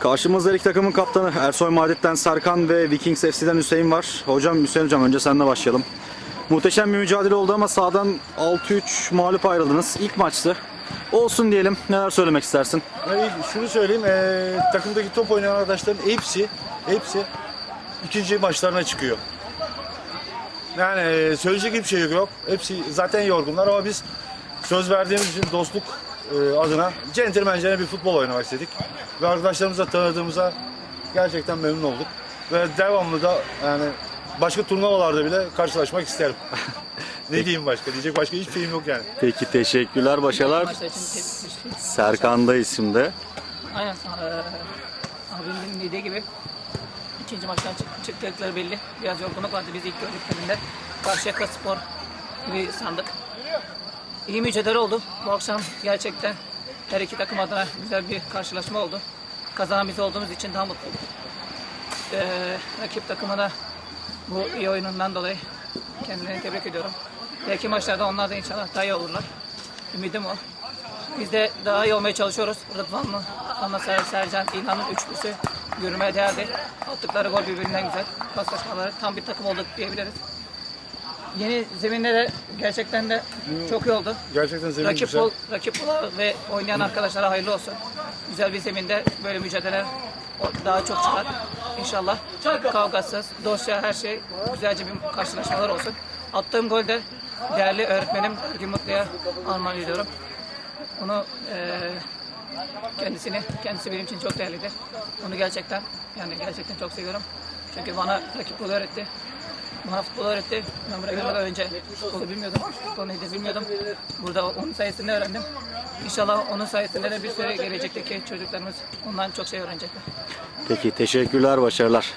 Karşımızda ilk takımın kaptanı Ersoy Madrid'den Serkan ve Vikings FC'den Hüseyin var. Hocam Hüseyin hocam önce seninle başlayalım. Muhteşem bir mücadele oldu ama sağdan 6-3 mağlup ayrıldınız. İlk maçtı. Olsun diyelim. Neler söylemek istersin? Yani şunu söyleyeyim, eee, takımdaki top oynayan arkadaşların hepsi, hepsi ikinci maçlarına çıkıyor. Yani eee, söyleyecek hiçbir şey yok. Hepsi zaten yorgunlar ama biz söz verdiğimiz için dostluk eee, adına centilmencene bir futbol oynamak istedik. Ve arkadaşlarımızla tanıdığımıza gerçekten memnun olduk. Ve devamlı da yani başka turnuvalarda bile karşılaşmak isterim. ne diyeyim başka? Diyecek başka hiçbir şeyim yok yani. Peki teşekkürler, başarılar. Maçlar için te- teşekkür- Serkan'dayız şimdi. Aynen. Eee abimin dediği gibi ikinci maçtan çık- çıktıkları belli. Biraz yorgunluk vardı biz ilk gördüklerinde. Karşıyaka Spor gibi sandık. İyi mücadele oldu. Bu akşam gerçekten her iki takım adına güzel bir karşılaşma oldu. Kazanan biz olduğumuz için daha mutluyum. Eee rakip takımına bu iyi oyunundan dolayı kendilerini tebrik ediyorum. Belki maçlarda onlar da inşallah daha iyi olurlar. Ümidim o. Biz de daha iyi olmaya çalışıyoruz. Rıdvan'la, Anna Ser, Sercan, İlhan'ın üçlüsü yürümeye değerli. Attıkları gol birbirinden güzel. Paslaşmaları tam bir takım olduk diyebiliriz. Yeni zeminde de gerçekten de çok iyi oldu. Gerçekten zemin Rakip güzel. bol, rakip bol ve oynayan arkadaşlara hayırlı olsun. Güzel bir zeminde böyle mücadele daha çok çıkar. İnşallah kavgasız, dosya her şey güzelce bir karşılaşmalar olsun. Attığım golde değerli öğretmenim Ergün Mutlu'ya armağan ediyorum. Onu eee kendisini, kendisi benim için çok değerlidir. Onu gerçekten, yani gerçekten çok seviyorum. Çünkü bana rakip futbolu öğretti. Bana futbol öğretti. Ben buraya gelmeden önce futbolu bilmiyordum. Futbol neydi bilmiyordum. Burada onun sayesinde öğrendim. İnşallah onun sayesinde de bir sürü gelecekteki çocuklarımız ondan çok şey öğrenecekler. Peki teşekkürler, başarılar.